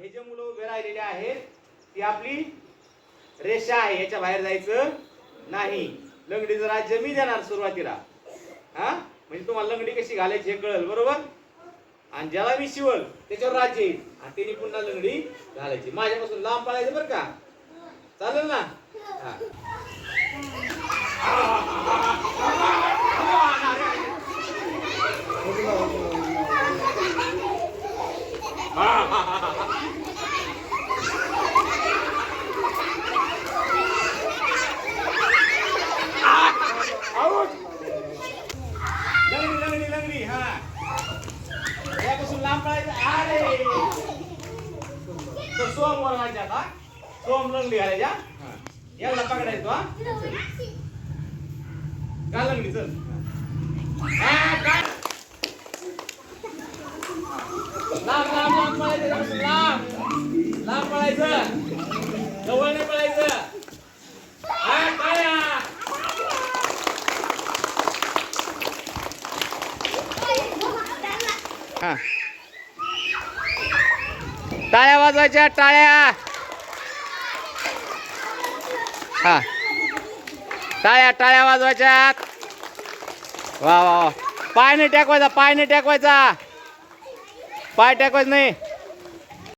हे जे मुलं उभे राहिलेले आहेत ती आपली रेषा आहे याच्या बाहेर जायचं नाही. लंगडीचं राज्य मी देणार सुरुवातीला. हा? म्हणजे तुम्हाला लंगडी कशी घालायची हे कळल बरोबर? आणि ज्याला मी शिवल त्याच्यावर राज्य येईल. आणि त्यांनी पुन्हा लंगडी घालायची. माझ्यापासून लांब पळायचं बरं का? चालेल ना? हा. लंगडी लंगडी हा त्यापासून लांब पळायचं अरे तर सोम वळवायचा का सोम लंगडी घालायच्या हा. याला पकडायचो हा का लंगडी चल हा, का? लांब लांब लांब पळायचं त्यापासून लांब लांब पळायचं जवळ नाही पळायचं हा, टाळ्या. हा. टाळ्या वाजवायच्या टाळ्या. हा. टाळ्या टाळ्या वाजवायच्या वा वा वा. पाय नाही टाकवायचा पाय नाही टाकवायचा. पाय टाकवायचं नाही.